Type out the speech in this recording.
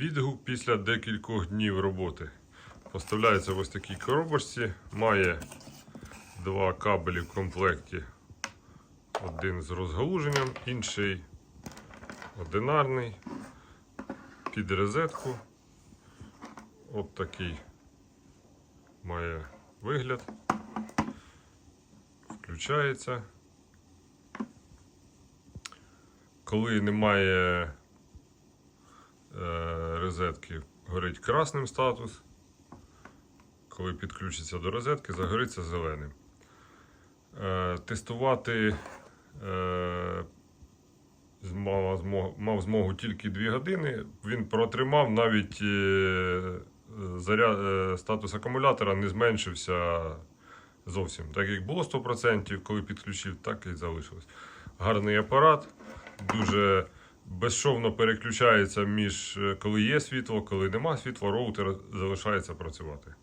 Відгук після декількох днів роботи. Поставляється в ось такій коробочці. Має два кабелі в комплекті. Один з розгалуженням, інший одинарний. Під розетку. От такий має вигляд. Включається. Коли немає е, розетки, горить красним статус. Коли підключиться до розетки, загориться зеленим. Е, тестувати е, мав, змогу, тільки 2 години. Він протримав навіть е, заряд, статус акумулятора не зменшився зовсім. Так як було 100%, коли підключив, так і залишилось. Гарний апарат, дуже безшовно переключається між е, коли є світло, коли нема світла, роутер залишається працювати.